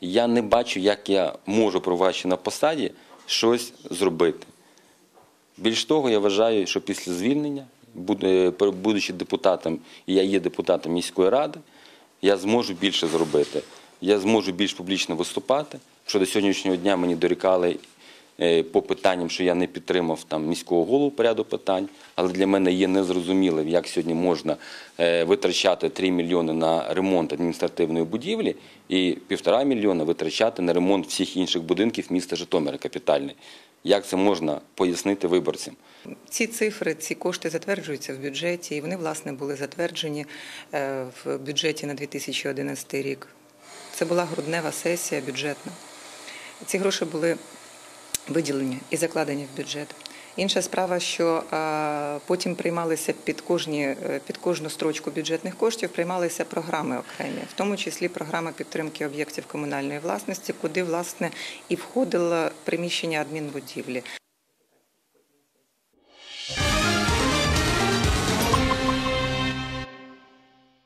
я не бачу, як я можу, проваджуючи на посаді, щось зробити. Більш того, я вважаю, що після звільнення, будучи депутатом, і я є депутатом міської ради, я зможу більше зробити. Я зможу більш публічно виступати. Що до сьогоднішнього дня мені дорікали е, по питанням, що я не підтримав там міського голову по ряду питань, але для мене є незрозумілим, як сьогодні можна е, витрачати 3 мільйони на ремонт адміністративної будівлі і півтора мільйона витрачати на ремонт всіх інших будинків міста Житомира капітальний. Як це можна пояснити виборцям? Ці цифри, ці кошти затверджуються в бюджеті, і вони, власне, були затверджені е, в бюджеті на 2011 рік. Це була груднева сесія бюджетна. Ці гроші були виділені і закладені в бюджет. Інша справа, що потім приймалися під кожні е, під кожну строчку бюджетних коштів, приймалися програми окремі, в тому числі програма підтримки об'єктів комунальної власності, куди власне і входило приміщення адмінбудівлі.